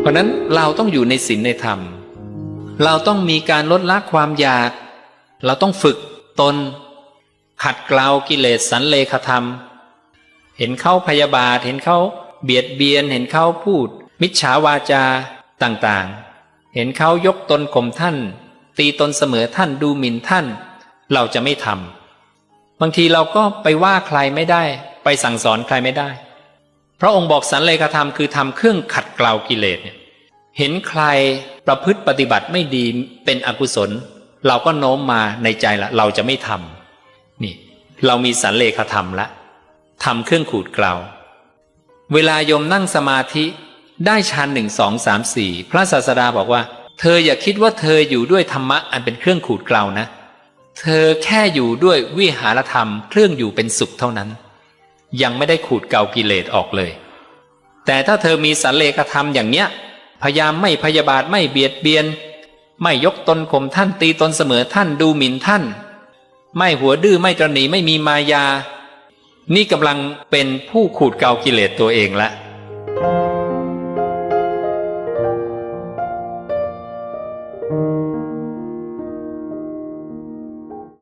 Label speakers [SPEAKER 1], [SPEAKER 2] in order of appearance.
[SPEAKER 1] เพราะนั้นเราต้องอยู่ในศีลในธรรม เราต้องมีการลดละความอยาก เราต้องฝึกตน ขัดเกลากิเลสสันเลขธรรม เห็นเขาพยาบาท เห็นเขาเบียดเบียน เห็นเขาพูด มิจฉาวาจาต่างๆ เห็นเขายกตนข่มท่าน ตีตนเสมอท่านดูหมิ่นท่าน เราจะไม่ทำบางทีเราก็ไปว่าใครไม่ได้ ไปสั่งสอนใครไม่ได้ พระองค์บอกสันเลขธรรมคือทำเครื่องขัดเกลากิเลสเนี่ยเห็นใครประพฤติปฏิบัติไม่ดีเป็นอกุศล เราก็โน้มมาในใจละ เราจะไม่ทำนี่ เรามีสันเลขธรรมละทำเครื่องขูดเกลาเวลาโยมนั่งสมาธิได้ฌานหนึ่งสองสามสี่พระศาสดาบอกว่า เธออย่าคิดว่าเธออยู่ด้วยธรรมะอันเป็นเครื่องขูดเกลานะ เธอแค่อยู่ด้วยวิหารธรรมเครื่องอยู่เป็นสุขเท่านั้น ยังไม่ได้ขูดเกากิเลสออกเลย แต่ถ้าเธอมีสันเลขธรรมอย่างเนี้ย พยายามไม่พยาบาทไม่เบียดเบียน ไม่ยกตนข่มท่านตีตนเสมอท่านดูหมิ่นท่าน ไม่หัวดื้อไม่ตระหนีไม่มีมายา นี่กำลังเป็นผู้ขูดเกากิเลสตัวเองละ